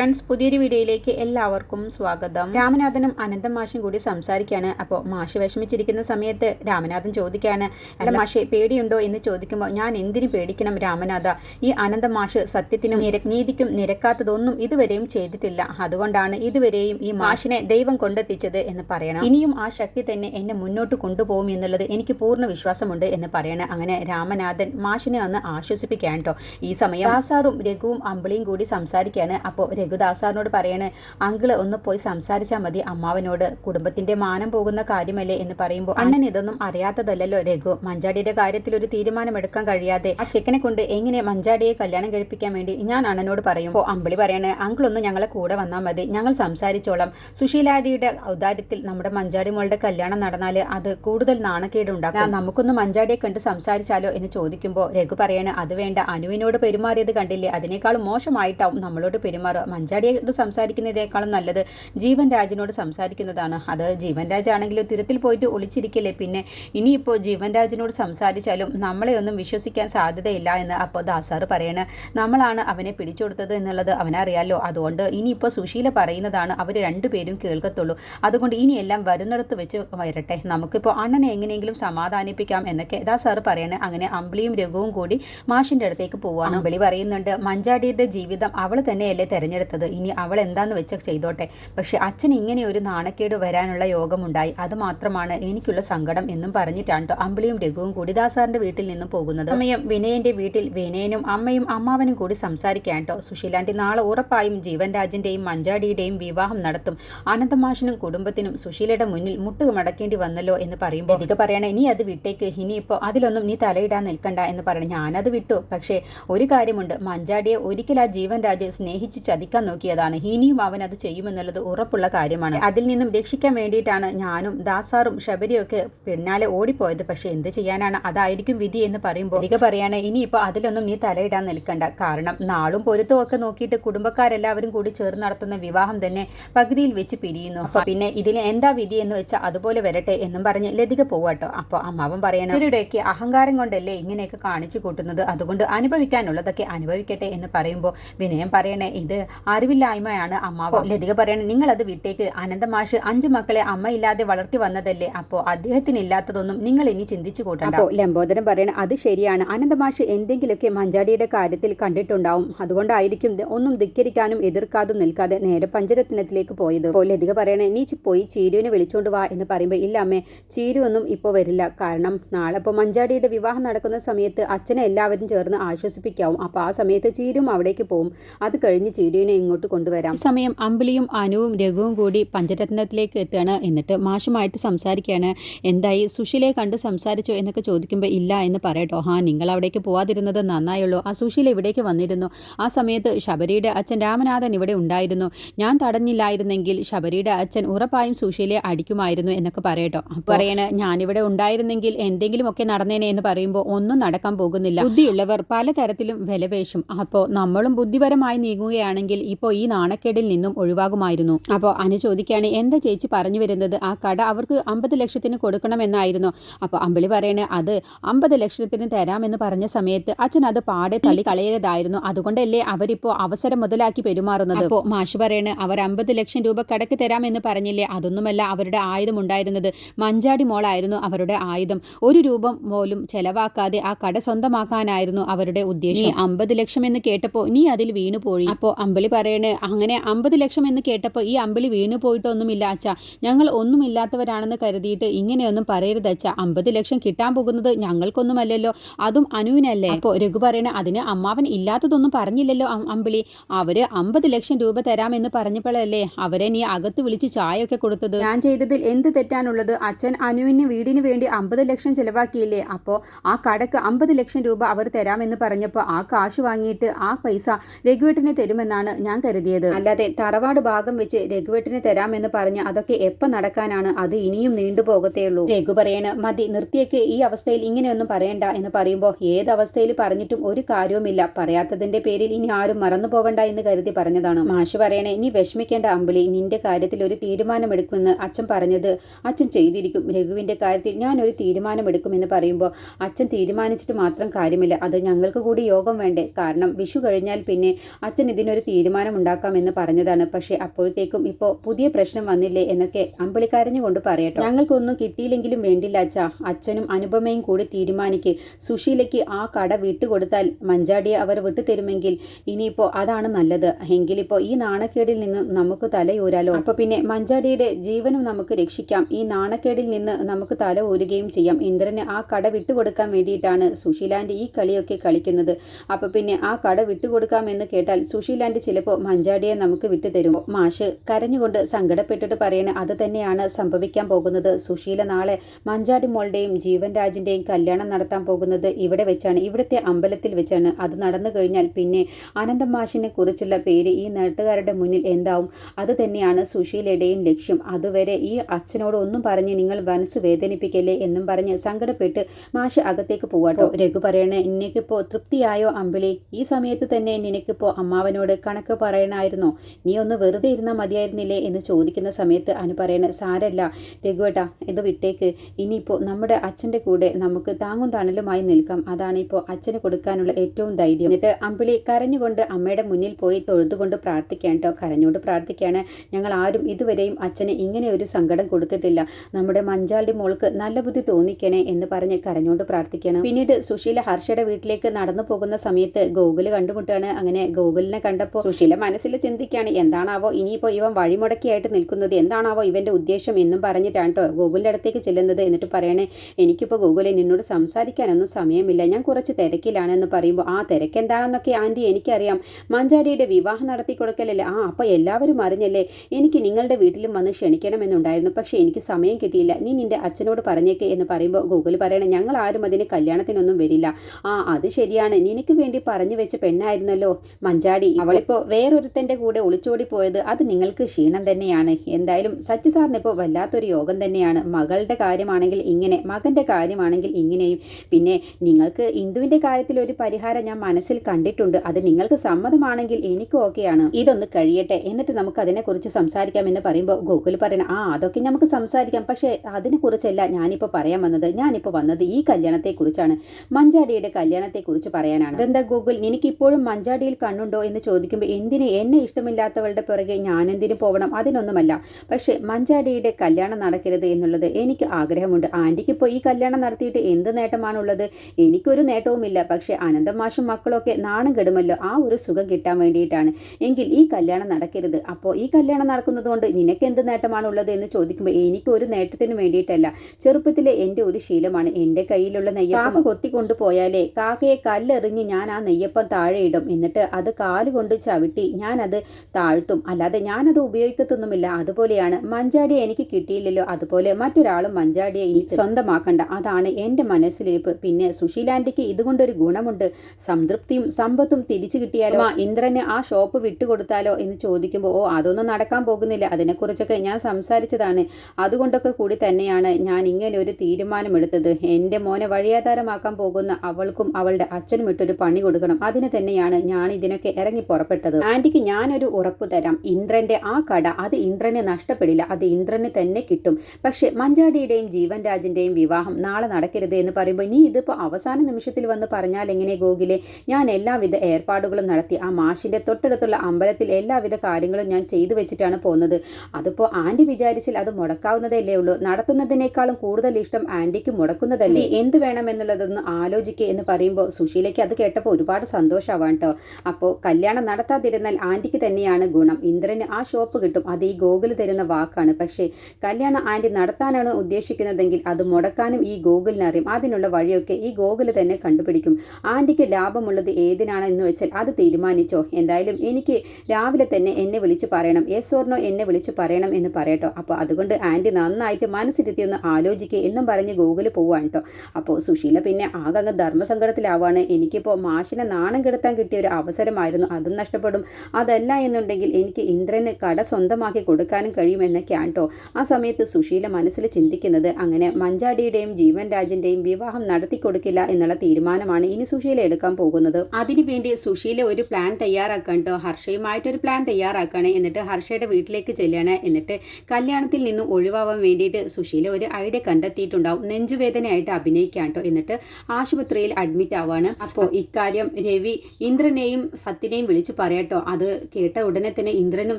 Friends പുതിയൊരു വീഡിയോയിലേക്ക് എല്ലാവർക്കും സ്വാഗതം. രാമനാഥനും അനന്തം മാഷും കൂടി സംസാരിക്കുകയാണ്. അപ്പോൾ മാഷ് വിഷമിച്ചിരിക്കുന്ന സമയത്ത് രാമനാഥൻ ചോദിക്കുകയാണ് അല്ല മാഷെ പേടിയുണ്ടോ? എന്ന് ചോദിക്കുമ്പോൾ ഞാൻ എന്തിനു പേടിക്കണം രാമനാഥ? ഈ അനന്ത മാഷ് സത്യത്തിനും നീതിക്കും നിരക്കാത്തതൊന്നും ഇതുവരെയും ചെയ്തിട്ടില്ല. അതുകൊണ്ടാണ് ഇതുവരെയും ഈ മാഷിനെ ദൈവം കൊണ്ടെത്തിച്ചത് എന്ന് പറയണം. ഇനിയും ആ ശക്തി തന്നെ എന്നെ മുന്നോട്ട് കൊണ്ടുപോകും എന്നുള്ളത് എനിക്ക് പൂർണ വിശ്വാസമുണ്ട് എന്ന് പറയണം. അങ്ങനെ രാമനാഥൻ മാഷിനെ ഒന്ന് ആശ്വസിപ്പിക്കാൻ കേട്ടോ. ഈ സമയം ആസാറും രഘുവും അമ്പിളിയും കൂടി സംസാരിക്കുകയാണ്. അപ്പോൾ രഘുദാസാറിനോട് പറയണേ അങ്കിൾ ഒന്ന് പോയി സംസാരിച്ചാൽ മതി. അമ്മാവനോട് കുടുംബത്തിന്റെ മാനം പോകുന്ന കാര്യമല്ലേ? എന്ന് പറയുമ്പോൾ അണ്ണൻ ഇതൊന്നും അറിയാത്തതല്ലല്ലോ രഘു. മഞ്ചാടിയുടെ കാര്യത്തിൽ ഒരു തീരുമാനം എടുക്കാൻ കഴിയാതെ ആ ചെക്കനെ കൊണ്ട് എങ്ങനെ മഞ്ചാടിയെ കല്യാണം കഴിപ്പിക്കാൻ വേണ്ടി? ഞാൻ അണ്ണനോട് പറയും. അപ്പോൾ അമ്പിളി പറയണേ അങ്കിൾ ഒന്ന് ഞങ്ങളെ കൂടെ വന്നാൽ മതി. ഞങ്ങൾ സംസാരിച്ചോളാം. സുശീലാടിയുടെ ഔദാര്യത്തിൽ നമ്മുടെ മഞ്ചാടി മോളുടെ കല്യാണം നടന്നാൽ അത് കൂടുതൽ നാണക്കേട് ഉണ്ടാക്കാം നമുക്കൊന്ന് മഞ്ചാടിയെ കണ്ട് സംസാരിച്ചാലോ? എന്ന് ചോദിക്കുമ്പോൾ രഘു പറയണേ അത് വേണ്ട. അനുവിനോട് പെരുമാറിയത് കണ്ടില്ലേ? അതിനേക്കാൾ മോശമായിട്ടാവും നമ്മളോട് പെരുമാറുക. മഞ്ചാടിയോട് സംസാരിക്കുന്നതിനേക്കാളും നല്ലത് ജീവൻ രാജിനോട് സംസാരിക്കുന്നതാണ്. അത് ജീവൻ രാജാണെങ്കിൽ തുരത്തിൽ പോയിട്ട് ഒളിച്ചിരിക്കില്ലേ പിന്നെ? ഇനിയിപ്പോൾ ജീവൻ രാജിനോട് സംസാരിച്ചാലും നമ്മളെ ഒന്നും വിശ്വസിക്കാൻ സാധ്യതയില്ല എന്ന് അപ്പോൾ ദാസാർ പറയണ. നമ്മളാണ് അവനെ പിടിച്ചു കൊടുത്തത് എന്നുള്ളത് അവനറിയാലോ. അതുകൊണ്ട് ഇനിയിപ്പോൾ സുശീല പറയുന്നതാണ് അവർ രണ്ടുപേരും കേൾക്കത്തുള്ളൂ. അതുകൊണ്ട് ഇനിയെല്ലാം വരുന്നിടത്ത് വെച്ച് വരട്ടെ. നമുക്കിപ്പോൾ അണ്ണനെ എങ്ങനെയെങ്കിലും സമാധാനിപ്പിക്കാം എന്നൊക്കെ ദാസാർ പറയണേ. അങ്ങനെ അമ്പിളിയും രഘുവും കൂടി മാഷിന്റെ അടുത്തേക്ക് പോവാണ്. അമ്പിളി പറയുന്നുണ്ട് മഞ്ചാടിയുടെ ജീവിതം അവൾ തന്നെയല്ലേ തിരഞ്ഞെടുത്തത്? ഇനി അവൾ എന്താന്ന് വെച്ച ചെയ്തോട്ടെ. പക്ഷെ അച്ഛൻ ഇങ്ങനെ ഒരു നാണക്കേട് വരാനുള്ള യോഗമുണ്ടായി. അത് മാത്രമാണ് എനിക്കുള്ള സങ്കടം എന്നും പറഞ്ഞിട്ടാണ് ട്ടോ അമ്പിളിയും രഘുവും കൂടി ദാസാറിന്റെ വീട്ടിൽ നിന്നും പോകുന്നത്. സമയം വിനയന്റെ വീട്ടിൽ വിനയനും അമ്മയും അമ്മാവനും കൂടി സംസാരിക്കാൻ കേട്ടോ സുശീലാന്റി നാളെ ഉറപ്പായും ജീവൻ രാജിന്റെയും മഞ്ചാടിയുടെയും വിവാഹം നടത്തും. അനന്തമാഷനും കുടുംബത്തിനും സുശീലയുടെ മുന്നിൽ മുട്ടുക മടക്കേണ്ടി വന്നല്ലോ എന്ന് പറയുമ്പോൾ അധികം പറയണ ഇനി അത് വിട്ടേക്ക്. ഇനിയിപ്പോൾ അതിലൊന്നും നീ തലയിടാൻ നിൽക്കണ്ട എന്ന് പറയണം ഞാനത് വിട്ടു. പക്ഷേ ഒരു കാര്യമുണ്ട്. മഞ്ചാടിയെ ഒരിക്കൽ ആ ജീവൻ രാജ് സ്നേഹിച്ച് ചതിക്കാൻ നോക്കിയതാണ്. ഇനിയും അവൻ അത് ചെയ്യുമെന്നുള്ളത് ഉറപ്പുള്ള കാര്യമാണ്. അതിൽ നിന്നും രക്ഷിക്കാൻ വേണ്ടിയിട്ടാണ് ഞാനും ദാസാറും ശബരിയൊക്കെ പിന്നാലെ ഓടിപ്പോയത്. പക്ഷെ എന്ത് ചെയ്യാനാണ്? അതായിരിക്കും വിധി എന്ന് പറയുമ്പോൾ ഇതൊക്കെ പറയാണ് ഇനിയിപ്പോൾ അതിലൊന്നും നീ തലയിടാൻ നിൽക്കണ്ട. കാരണം നാളും പൊരുത്തവും ഒക്കെ നോക്കിയിട്ട് കുടുംബക്കാരെല്ലാവരും കൂടി ചേർന്ന് നടത്തുന്ന വിവാഹം തന്നെ പകുതിയിൽ വെച്ച് പിരിയുന്നു. പിന്നെ ഇതിന് എന്താ വിധി എന്ന് വെച്ചാൽ അതുപോലെ വരട്ടെ എന്നും പറഞ്ഞ് ലതിക പോവാട്ടോ അപ്പോൾ അമ്മാവൻ പറയണം ഇവരുടെയൊക്കെ അഹങ്കാരം കൊണ്ടല്ലേ ഇങ്ങനെയൊക്കെ കാണിച്ചു കൂട്ടുന്നത്? അതുകൊണ്ട് അനുഭവിക്കാനുള്ളതൊക്കെ അനുഭവിക്കട്ടെ എന്ന് പറയുമ്പോൾ വിനയം പറയണേ ഇത് അറിവില്ലായ്മയാണ് അമ്മാവ് ലതിക പറയണേ അത് വിട്ടേക്ക്. അനന്തമാഷ് അഞ്ചു മക്കളെ അമ്മയില്ലാതെ വളർത്തി വന്നതല്ലേ? അപ്പോ അദ്ദേഹത്തിന് ഇല്ലാത്തതൊന്നും നിങ്ങൾ ഇനി ചിന്തിച്ചു കൂട്ടണ്ട. അപ്പോൾ ലംബോദരൻ പറയണ അത് ശരിയാണ്. അനന്തമാഷ് എന്തെങ്കിലുമൊക്കെ മഞ്ചാടിയുടെ കാര്യത്തിൽ കണ്ടിട്ടുണ്ടാവും. അതുകൊണ്ടായിരിക്കും ഒന്നും ധിക്കരിക്കാനും എതിർക്കാതും നിൽക്കാതെ നേരെ പഞ്ചരത്നത്തിലേക്ക് പോയത്. അപ്പോൾ ലതിക പറയണേ നീ പോയി ചീരുവിനെ വിളിച്ചോണ്ട് വാ എന്ന് പറയുമ്പോൾ ഇല്ല അമ്മേ ചീരു ഒന്നും ഇപ്പോൾ വരില്ല. കാരണം നാളെ ഇപ്പോൾ മഞ്ചാടിയുടെ വിവാഹം നടക്കുന്ന സമയത്ത് അച്ഛനെ എല്ലാവരും ചേർന്ന് ആശ്വസിപ്പിക്കാവും. അപ്പോൾ ആ സമയത്ത് ചീരും അവിടേക്ക് പോകും അത് കഴിഞ്ഞ് ചീരുവിനെ ഇങ്ങോട്ട് കൊണ്ടുവരാം. ഈ സമയം അമ്പിളിയും അനുവും രഘുവും കൂടി പഞ്ചരത്നത്തിലേക്ക് എത്തുകയാണ്. എന്നിട്ട് മാഷുമായിട്ട് സംസാരിക്കുകയാണ്. എന്തായി? സുശീലയെ കണ്ട് സംസാരിച്ചോ എന്നൊക്കെ ചോദിക്കുമ്പോൾ ഇല്ല എന്ന് പറയട്ടോ. ഹാ നിങ്ങൾ അവിടേക്ക് പോവാതിരുന്നത് നന്നായുള്ളൂ. ആ സുശീല ഇവിടേക്ക് വന്നിരുന്നു. ആ സമയത്ത് ശബരിയുടെ അച്ഛൻ രാമനാഥൻ ഇവിടെ ഉണ്ടായിരുന്നു. ഞാൻ തടഞ്ഞില്ലായിരുന്നെങ്കിൽ ശബരിയുടെ അച്ഛൻ ഉറപ്പായും സുശീലയെ അടിക്കുമായിരുന്നു എന്നൊക്കെ പറയട്ടോ. പറയണ ഞാനിവിടെ ഉണ്ടായിരുന്നെങ്കിൽ എന്തെങ്കിലുമൊക്കെ നടന്നേനെ എന്ന് പറയുമ്പോൾ ഒന്നും നടക്കാൻ പോകുന്നില്ല. ബുദ്ധിയുള്ളവർ പലതരത്തിലും വിലപേശും. അപ്പോൾ നമ്മളും ബുദ്ധിപരമായി നീങ്ങുകയാണെങ്കിൽ ഇപ്പോൾ ഈ നാണക്കേടിൽ നിന്നും ഒഴിവാകുമായിരുന്നു. അപ്പോൾ അനു ചോദിക്കുകയാണ് എന്താ ചേച്ചി പറഞ്ഞു വരുന്നത്? ആ കട അവർക്ക് അമ്പത് ലക്ഷത്തിന് കൊടുക്കണമെന്നായിരുന്നു. അപ്പോൾ അമ്പിളി പറയണേ അത് അമ്പത് ലക്ഷത്തിന് തരാമെന്ന് പറഞ്ഞ സമയത്ത് അച്ഛൻ അത് പാടെ തള്ളി കളയരുതായിരുന്നു. അതുകൊണ്ടല്ലേ അവരിപ്പോൾ അവസരം മുതലാക്കി പെരുമാറുന്നത്? അപ്പോൾ മാഷ് പറയണേ അവർ അമ്പത് ലക്ഷം രൂപ കടക്ക് തരാമെന്ന് പറഞ്ഞില്ലേ? അതൊന്നുമല്ല അവരുടെ ആയുധം ഉണ്ടായിരുന്നത് മഞ്ചാടി മോളായിരുന്നു അവരുടെ ആയുധം. ഒരു രൂപ പോലും ചെലവാക്കാതെ ആ കട സ്വന്തമാക്കാനായിരുന്നു അവരുടെ ഉദ്ദേശം. അമ്പത് ലക്ഷം എന്ന് കേട്ടപ്പോൾ നീ അതിൽ വീണുപോയി. അപ്പോൾ അമ്പിളി പറയണേ അങ്ങനെ അമ്പത് ലക്ഷം എന്ന് കേട്ടപ്പോൾ ഈ അമ്പിളി വീണു പോയിട്ടൊന്നുമില്ല അച്ഛ. ഞങ്ങൾ ഒന്നുമില്ലാത്തവരാണെന്ന് കരുതിയിട്ട് ഇങ്ങനെയൊന്നും പറയരുത് അച്ഛ. അമ്പത് ലക്ഷം കിട്ടാൻ പോകുന്നത് ഞങ്ങൾക്കൊന്നുമല്ലല്ലോ. അതും അനുവിനല്ലേ? അപ്പോൾ രഘു പറയണ അതിന് അമ്മാവൻ ഇല്ലാത്തതൊന്നും പറഞ്ഞില്ലല്ലോ അമ്പിളി. അവർ അമ്പത് ലക്ഷം രൂപ തരാമെന്ന് പറഞ്ഞപ്പോഴല്ലേ അവരെ നീ അകത്ത് വിളിച്ച് ചായയൊക്കെ കൊടുത്തത്? ഞാൻ ചെയ്തതിൽ എന്ത് തെറ്റാണുള്ളത്? അച്ഛൻ അനുവിന് വീടിന് വേണ്ടി അമ്പത് ലക്ഷം ചിലവാക്കിയില്ലേ? അപ്പോൾ ആ കടക്ക് അമ്പത് ലക്ഷം രൂപ അവർ തരാമെന്ന് പറഞ്ഞപ്പോൾ ആ കാശ് വാങ്ങിയിട്ട് ആ പൈസ രഘുവേട്ടനെ തരുമെന്നാണ് ഞാൻ കരുതിയത്. അല്ലാതെ തറവാട് ഭാഗം വെച്ച് രഘുവേട്ടിന് തരാമെന്ന് പറഞ്ഞ് അതൊക്കെ എപ്പോൾ നടക്കാനാണ് അത് ഇനിയും നീണ്ടുപോകത്തേയുള്ളൂ രഘു പറയണ് മതി നിർത്തിയേക്ക്. ഈ അവസ്ഥയിൽ ഇങ്ങനെയൊന്നും പറയണ്ട എന്ന് പറയുമ്പോൾ ഏത് അവസ്ഥയിൽ പറഞ്ഞിട്ടും ഒരു കാര്യവുമില്ല. പറയാത്തതിന്റെ പേരിൽ ഇനി ആരും മറന്നു പോവണ്ട എന്ന് കരുതി പറഞ്ഞതാണ്. മാഷ് പറയണേ ഇനി വിഷമിക്കേണ്ട അമ്പിളി. നിന്റെ കാര്യത്തിൽ ഒരു തീരുമാനമെടുക്കുമെന്ന് അച്ഛൻ പറഞ്ഞത് അച്ഛൻ ചെയ്തിരിക്കും. രഘുവിന്റെ കാര്യത്തിൽ ഞാൻ ഒരു തീരുമാനമെടുക്കുമെന്ന് പറയുമ്പോൾ അച്ഛൻ തീരുമാനിച്ചിട്ട് മാത്രം കാര്യമില്ല. അത് ഞങ്ങൾക്ക് കൂടി യോഗം വേണ്ടേ. കാരണം വിഷു കഴിഞ്ഞാൽ പിന്നെ അച്ഛൻ ഇതിനൊരു തീരുമാനം തീരുമാനമുണ്ടാക്കാമെന്ന് പറഞ്ഞതാണ്. പക്ഷേ അപ്പോഴത്തേക്കും ഇപ്പോൾ പുതിയ പ്രശ്നം വന്നില്ലേ എന്നൊക്കെ അമ്പിളി കൊണ്ട് പറയട്ടോ. ഞങ്ങൾക്കൊന്നും കിട്ടിയില്ലെങ്കിലും വേണ്ടില്ല അച്ഛാ. അച്ഛനും അനുപമയും കൂടി തീരുമാനിക്ക്. സുശീലയ്ക്ക് ആ കട വിട്ടുകൊടുത്താൽ മഞ്ചാടിയെ അവർ വിട്ടുതരുമെങ്കിൽ ഇനിയിപ്പോൾ അതാണ് നല്ലത്. എങ്കിലിപ്പോൾ ഈ നാണക്കേടിൽ നിന്ന് നമുക്ക് തലയൂരാലോ. അപ്പോൾ പിന്നെ മഞ്ചാടിയുടെ ജീവനും നമുക്ക് രക്ഷിക്കാം. ഈ നാണക്കേടിൽ നിന്ന് നമുക്ക് തല ഊരുകയും ചെയ്യാം. ഇന്ദ്രന് ആ കട വിട്ടുകൊടുക്കാൻ വേണ്ടിയിട്ടാണ് സുശീലാന്റെ ഈ കളിയൊക്കെ കളിക്കുന്നത്. അപ്പോൾ പിന്നെ ആ കട വിട്ടുകൊടുക്കാമെന്ന് കേട്ടാൽ സുശീലാന്റെ ചിലപ്പോൾ മഞ്ചാടിയെ നമുക്ക് വിട്ടുതരും മാഷ് കരഞ്ഞുകൊണ്ട് സങ്കടപ്പെട്ടിട്ട് പറയണ അത് തന്നെയാണ് സംഭവിക്കാൻ പോകുന്നത്. സുശീല നാളെ മഞ്ചാടി മോളുടെയും ജീവൻ രാജിന്റെയും കല്യാണം നടത്താൻ പോകുന്നത് ഇവിടെ വെച്ചാണ് ഇവിടുത്തെ അമ്പലത്തിൽ വെച്ചാണ്. അത് നടന്നു കഴിഞ്ഞാൽ പിന്നെ അനന്തം മാഷിനെ കുറിച്ചുള്ള പേര് ഈ നാട്ടുകാരുടെ മുന്നിൽ എന്താവും? അത് തന്നെയാണ് സുശീലയുടെയും ലക്ഷ്യം. അതുവരെ ഈ അച്ഛനോട് ഒന്നും പറഞ്ഞ് നിങ്ങൾ മനസ്സ് വേദനിപ്പിക്കല്ലേ എന്നും പറഞ്ഞ് സങ്കടപ്പെട്ട് മാഷ് അകത്തേക്ക് പോവാട്ടോ. രഘു പറയണേ നിനക്കിപ്പോൾ തൃപ്തിയായോ അമ്പിളി? ഈ സമയത്ത് തന്നെ നിനക്കിപ്പോൾ അമ്മാവനോട് കണക്ക് പറയണമായിരുന്നു നീ ഒന്ന് വെറുതെ ഇരുന്നാൽ മതിയായിരുന്നില്ലേ എന്ന് ചോദിക്കുന്ന സമയത്ത് അനു പറയണ സാരല്ല രഘുവേട്ടാ ഇത് വിട്ടേക്ക്. ഇനിയിപ്പോൾ നമ്മുടെ അച്ഛന്റെ കൂടെ നമുക്ക് താങ്ങും തണലുമായി നിൽക്കാം. അതാണ് ഇപ്പോൾ അച്ഛന് കൊടുക്കാനുള്ള ഏറ്റവും ധൈര്യം. എന്നിട്ട് അമ്പിളി കരഞ്ഞുകൊണ്ട് അമ്മയുടെ മുന്നിൽ പോയി തൊഴുതുകൊണ്ട് പ്രാർത്ഥിക്കാൻ കേട്ടോ. കരഞ്ഞുകൊണ്ട് പ്രാർത്ഥിക്കുകയാണ്. ഞങ്ങൾ ആരും ഇതുവരെയും അച്ഛന് ഇങ്ങനെ ഒരു സങ്കടം കൊടുത്തിട്ടില്ല. നമ്മുടെ മഞ്ചാളുടെ മോൾക്ക് നല്ല ബുദ്ധി തോന്നിക്കണേ എന്ന് പറഞ്ഞ് കരഞ്ഞുകൊണ്ട് പ്രാർത്ഥിക്കണം പിന്നീട് സുശീല ഹർഷയുടെ വീട്ടിലേക്ക് നടന്നു പോകുന്ന സമയത്ത് ഗോകുൽ കണ്ടുമുട്ടാണ്. അങ്ങനെ ഗോകുലിനെ കണ്ടപ്പോൾ സുശീല മനസ്സിൽ ചിന്തിക്കുകയാണ് എന്താണാവോ ഇനിയിപ്പോൾ ഇവൻ വഴിമുടക്കിയായിട്ട് നിൽക്കുന്നത്? എന്താണാവോ ഇവന്റെ ഉദ്ദേശം എന്നും പറഞ്ഞിട്ടാണ് കേട്ടോ ഗൂഗിളിന്റെ അടുത്തേക്ക് ചെല്ലുന്നത്? എന്നിട്ട് പറയണേ എനിക്കിപ്പോൾ ഗൂഗിളിൽ നിന്നോട് സംസാരിക്കാനൊന്നും സമയമില്ല. ഞാൻ കുറച്ച് തിരക്കിലാണെന്ന് പറയുമ്പോൾ ആ തിരക്ക് എന്താണെന്നൊക്കെ ആന്റി എനിക്കറിയാം. മഞ്ചാടിയുടെ വിവാഹം നടത്തി കൊടുക്കലല്ലേ? ആ അപ്പോൾ എല്ലാവരും അറിഞ്ഞല്ലേ? എനിക്ക് നിങ്ങളുടെ വീട്ടിലും വന്ന് ക്ഷണിക്കണമെന്നുണ്ടായിരുന്നു. പക്ഷേ എനിക്ക് സമയം കിട്ടിയില്ല. നീ നിന്റെ അച്ഛനോട് പറഞ്ഞേക്ക് എന്ന് പറയുമ്പോൾ ഗൂഗിൾ പറയണേ ഞങ്ങൾ ആരും അതിന് കല്യാണത്തിനൊന്നും വരില്ല. ആ അത് ശരിയാണ്. നിനക്ക് വേണ്ടി പറഞ്ഞു വെച്ച പെണ്ണായിരുന്നല്ലോ മഞ്ചാടി. അവളിപ്പോൾ വേറൊരുത്തന്റെ കൂടെ ഒളിച്ചോടി പോയത് അത് നിങ്ങൾക്ക് ക്ഷീണം തന്നെയാണ്. എന്തായാലും സച്ചി സാറിന് ഇപ്പോൾ വല്ലാത്തൊരു യോഗം തന്നെയാണ്. മകളുടെ കാര്യമാണെങ്കിൽ ഇങ്ങനെ മകന്റെ കാര്യമാണെങ്കിൽ ഇങ്ങനെയും. പിന്നെ നിങ്ങൾക്ക് ഇന്ദുവിന്റെ കാര്യത്തിൽ ഒരു പരിഹാരം ഞാൻ മനസ്സിൽ കണ്ടിട്ടുണ്ട്. അത് നിങ്ങൾക്ക് സമ്മതമാണെങ്കിൽ എനിക്ക് ഓക്കെയാണ്. ഇതൊന്ന് കഴിയട്ടെ. എന്നിട്ട് നമുക്ക് അതിനെക്കുറിച്ച് സംസാരിക്കാം എന്ന് പറയുമ്പോൾ ഗോകുൽ പറയണം ആ അതൊക്കെ നമുക്ക് സംസാരിക്കാം. പക്ഷേ അതിനെക്കുറിച്ചല്ല ഞാനിപ്പോൾ പറയാൻ വന്നത്. ഞാനിപ്പോൾ വന്നത് ഈ കല്യാണത്തെക്കുറിച്ചാണ്. മഞ്ചാടിയുടെ കല്യാണത്തെക്കുറിച്ച് പറയാനാണ്. അതെന്താ ഗൂഗിൾ എനിക്കിപ്പോഴും മഞ്ചാടിയിൽ കണ്ണുണ്ടോ എന്ന് ചോദിക്കുമ്പോൾ എന്തിന് എന്നെ ഇഷ്ടമില്ലാത്തവളുടെ പുറകെ ഞാനെന്തിനു പോകണം അതിനൊന്നുമല്ല. പക്ഷേ മഞ്ചാടിയുടെ കല്യാണം നടക്കരുത് എന്നുള്ളത് എനിക്ക് ആഗ്രഹമുണ്ട്. ആന്റിക്ക് ഇപ്പോൾ ഈ കല്യാണം നടത്തിയിട്ട് എന്ത് നേട്ടമാണുള്ളത്? എനിക്കൊരു നേട്ടവുമില്ല. പക്ഷേ അനന്തം മാഷും മക്കളൊക്കെ നാണം കെടുമല്ലോ. ആ ഒരു സുഖം കിട്ടാൻ വേണ്ടിയിട്ടാണ്. എങ്കിൽ ഈ കല്യാണം നടക്കരുത്. അപ്പോൾ ഈ കല്യാണം നടക്കുന്നതുകൊണ്ട് നിനക്ക് എന്ത് നേട്ടമാണുള്ളത് എന്ന് ചോദിക്കുമ്പോൾ എനിക്ക് ഒരു നേട്ടത്തിന് വേണ്ടിയിട്ടല്ല. ചെറുപ്പത്തിലെ എന്റെ ഒരു ശീലമാണ്. എന്റെ കയ്യിലുള്ള നെയ്യപ്പം കൊത്തിക്കൊണ്ട് പോയാലേ കാക്കയെ കല്ലെറിഞ്ഞ് ഞാൻ ആ നെയ്യപ്പം താഴെ ഇടും. എന്നിട്ട് അത് കാലുകൊണ്ട് ചവിട്ടി ഞാനത് താഴ്ത്തും. അല്ലാതെ ഞാനത് ഉപയോഗിക്കത്തൊന്നുമില്ല. അതുപോലെയാണ് മഞ്ചാടിയെ എനിക്ക് കിട്ടിയില്ലല്ലോ. അതുപോലെ മറ്റൊരാളും മഞ്ചാടിയെ ഇനി സ്വന്തമാക്കണ്ട. അതാണ് എന്റെ മനസ്സിലിരിപ്പ്. പിന്നെ സുശീലാന്റിക്ക് ഇതുകൊണ്ടൊരു ഗുണമുണ്ട്. സംതൃപ്തിയും സമ്പത്തും തിരിച്ചു കിട്ടിയാലോ? ഇന്ദ്രന് ആ ഷോപ്പ് വിട്ടുകൊടുത്താലോ എന്ന് ചോദിക്കുമ്പോൾ ഓ അതൊന്നും നടക്കാൻ പോകുന്നില്ല. അതിനെക്കുറിച്ചൊക്കെ ഞാൻ സംസാരിച്ചതാണ്. അതുകൊണ്ടൊക്കെ കൂടി തന്നെയാണ് ഞാൻ ഇങ്ങനെ ഒരു തീരുമാനമെടുത്തത്. എന്റെ മോനെ വഴിയാധാരമാക്കാൻ പോകുന്ന അവൾക്കും അവളുടെ അച്ഛനും ഇട്ടൊരു പണി കൊടുക്കണം. അതിന് തന്നെയാണ് ഞാൻ ഇതിനൊക്കെ ഇറങ്ങി പുറപ്പെട്ടത്. ആന്റിക്ക് ഞാനൊരു ഉറപ്പ് തരാം. ഇന്ദ്രന്റെ ആ കട അത് ഇന്ദ്രനെ നഷ്ടപ്പെടില്ല. അത് ഇന്ദ്രന് തന്നെ കിട്ടും. പക്ഷേ മഞ്ചാടിയുടെയും ജീവൻ രാജിന്റെയും വിവാഹം നാളെ നടക്കരുത് എന്ന് പറയുമ്പോൾ നീ ഇതിപ്പോ അവസാന നിമിഷത്തിൽ വന്ന് പറഞ്ഞാൽ എങ്ങനെ ഗോകുലെ? ഞാൻ എല്ലാവിധ ഏർപ്പാടുകളും നടത്തി ആ മാഷിന്റെ തൊട്ടടുത്തുള്ള അമ്പലത്തിൽ എല്ലാവിധ കാര്യങ്ങളും ഞാൻ ചെയ്തു വെച്ചിട്ടാണ് പോകുന്നത് അതിപ്പോൾ ആന്റി വിചാരിച്ചാൽ അത് മുടക്കാവുന്നതല്ലേ ഉള്ളൂ. നടത്തുന്നതിനേക്കാളും കൂടുതൽ ഇഷ്ടം ആന്റിക്ക് മുടക്കുന്നതല്ലേ? എന്ത് വേണമെന്നുള്ളതൊന്ന് ആലോചിക്കുക എന്ന് പറയുമ്പോൾ സുശീലയ്ക്ക് അത് കേട്ടപ്പോൾ ഒരുപാട് സന്തോഷമാവാണ് കേട്ടോ അപ്പോൾ കല്യാണം നടത്താതിരുന്നാൽ ആന്റിക്ക് തന്നെയാണ് ഗുണം. ഇന്ദ്രന് ആ ഷോപ്പ് കിട്ടും. അത് ഈ ഗോകുൽ തരുന്ന വാക്കാണ്. പക്ഷേ കല്യാണ ആന്റി നടത്താനാണ് ഉദ്ദേശിക്കുന്നതെങ്കിൽ അത് മുടക്കാനും ഈ ഗോകുലിനറിയും അതിനുള്ള വഴിയൊക്കെ ഈ ഗോകുൽ തന്നെ കണ്ടുപിടിക്കും. ആന്റിക്ക് ലാഭമുള്ളത് ഏതിനാണെന്ന് വെച്ചാൽ അത് തീരുമാനിച്ചോ? എന്തായാലും എനിക്ക് രാവിലെ തന്നെ എന്നെ വിളിച്ച് പറയണം. എസ് ഓർണോ എന്നെ വിളിച്ച് പറയണം എന്ന് പറയട്ടോ. അപ്പോൾ അതുകൊണ്ട് ആന്റി നന്നായിട്ട് മനസ്സിരുത്തി ഒന്ന് ആലോചിക്കുക എന്നും പറഞ്ഞ് ഗൂഗിൾ പോവാണ് കേട്ടോ അപ്പോൾ സുശീല പിന്നെ ആകെ അങ്ങ് ധർമ്മസങ്കടത്തിലാവാണ്. എനിക്കിപ്പോൾ മാഷിനെ നാണം കെടുത്താൻ കിട്ടിയ ഒരു അവസരമായിരുന്നു. അതും നഷ്ടപ്പെടും അതല്ല എന്നുണ്ടെങ്കിൽ എനിക്ക് ഇന്ദ്രന് കട സ്വന്തമാക്കി കൊടുക്കാനും കഴിയുമെന്നൊക്കെയാണ് കേട്ടോ ആ സമയത്ത് സുശീല മനസ്സിൽ ചിന്തിക്കുന്നത് അങ്ങനെ മഞ്ചാടിയുടെയും ജീവൻ രാജിന്റെയും വിവാഹം നടത്തി കൊടുക്കില്ല എന്നുള്ള തീരുമാനമാണ് ഇനി സുശീല എടുക്കാൻ പോകുന്നത്. അതിനുവേണ്ടി സുശീല ഒരു പ്ലാൻ തയ്യാറാക്കാൻ കേട്ടോ ഹർഷയുമായിട്ടൊരു പ്ലാൻ തയ്യാറാക്കുകയാണ് എന്നിട്ട് ഹർഷയുടെ വീട്ടിലേക്ക് ചെല്ലുകയാണ് എന്നിട്ട് കല്യാണത്തിൽ നിന്ന് ഒഴിവാവാൻ വേണ്ടിയിട്ട് സുശീല ഒരു ഐഡിയ കണ്ടെത്തിയിട്ടുണ്ടാവും. നെഞ്ചുവേദനയായിട്ട് അഭിനയിക്കാൻ കേട്ടോ എന്നിട്ട് ആശുപത്രിയിൽ അഡ്മിറ്റ് ആവാണ്. അപ്പോൾ ഇക്കാര്യം രവി ഇന്ദ്രനെയും സത്യനെയും വിളിച്ചു പറയും പറയട്ടോ അത് കേട്ട ഉടനെ തന്നെ ഇന്ദ്രനും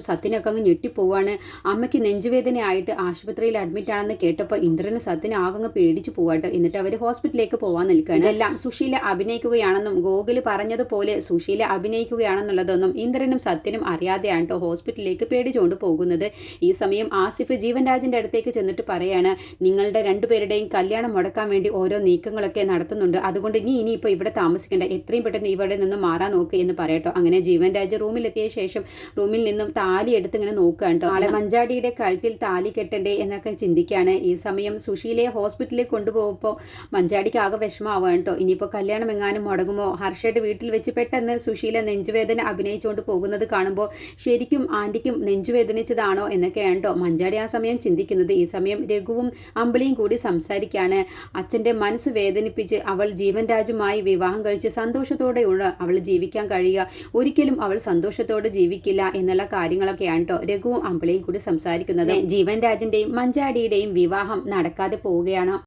സത്യനൊക്കെ അങ്ങ് ഞെട്ടിപ്പോവാണ്. അമ്മയ്ക്ക് നെഞ്ചുവേദനയായിട്ട് ആശുപത്രിയിൽ അഡ്മിറ്റ് ആണെന്ന് കേട്ടപ്പോൾ ഇന്ദ്രനും സത്യനും ആകങ്ങ് പേടിച്ചു പോവാട്ടോ. എന്നിട്ട് അവർ ഹോസ്പിറ്റലിലേക്ക് പോവാൻ നിൽക്കുകയാണ്. ഇതെല്ലാം സുശീല അഭിനയിക്കുകയാണെന്നും ഗോകുൽ പറഞ്ഞതുപോലെ സുശീല അഭിനയിക്കുകയാണെന്നുള്ളതൊന്നും ഇന്ദ്രനും സത്യനും അറിയാതെയാണ് കേട്ടോ ഹോസ്പിറ്റലിലേക്ക് പേടിച്ചുകൊണ്ട് പോകുന്നത്. ഈ സമയം ആസിഫ് ജീവൻരാജിന്റെ അടുത്തേക്ക് ചെന്നിട്ട് പറയാണ് നിങ്ങളുടെ രണ്ടുപേരുടെയും കല്യാണം മുടക്കാൻ വേണ്ടി ഓരോ നീക്കങ്ങളൊക്കെ നടത്തുന്നുണ്ട്. അതുകൊണ്ട് നീ ഇനിയിപ്പോൾ ഇവിടെ താമസിക്കേണ്ട. എത്രയും പെട്ടെന്ന് ഇവിടെ നിന്ന് മാറാൻ നോക്ക് എന്ന് പറയട്ടോ. അങ്ങനെ ജീവൻ രാജ് റൂമിലെത്തിയ ശേഷം റൂമിൽ നിന്നും താലി എടുത്ത് ഇങ്ങനെ നോക്കുക കേട്ടോ ആളെ മഞ്ചാടിയുടെ കഴുത്തിൽ താലി കെട്ടണ്ടേ എന്നൊക്കെ ചിന്തിക്കുകയാണ്. ഈ സമയം സുശീലയെ ഹോസ്പിറ്റലിൽ കൊണ്ടുപോകുമ്പോൾ മഞ്ചാടിക്ക് ആകെ വിഷമാവുക കേട്ടോ ഇനിയിപ്പോൾ കല്യാണം എങ്ങാനും മുടങ്ങുമോ? ഹർഷയുടെ വീട്ടിൽ വെച്ച് പെട്ടെന്ന് സുശീല നെഞ്ചുവേദന അഭിനയിച്ചുകൊണ്ട് പോകുന്നത് കാണുമ്പോൾ ശരിക്കും ആന്റിക്കും നെഞ്ചുവേദനിച്ചതാണോ എന്നൊക്കെയാണ് കേട്ടോ മഞ്ചാടി ആ സമയം ചിന്തിക്കുന്നത്. ഈ സമയം രഘുവും അമ്പിളിയും കൂടി സംസാരിക്കുകയാണ്. അച്ഛന്റെ മനസ്സ് വേദനിപ്പിച്ച് അവൾ ജീവൻ രാജുമായി വിവാഹം കഴിച്ച് സന്തോഷത്തോടെയുള്ള അവൾ ജീവിക്കാൻ കഴിയുക. ഒരിക്കലും അവൾ സന്തോഷത്തോടെ ജീവിക്കില്ല എന്നുള്ള കാര്യങ്ങളൊക്കെയാണ് കേട്ടോ രഘുവും അമ്പിളിയും കൂടി സംസാരിക്കുന്നത്. ജീവൻ രാജന്റെയും മഞ്ചാടിയുടെയും വിവാഹം നടക്കാതെ പോവുകയാണ്.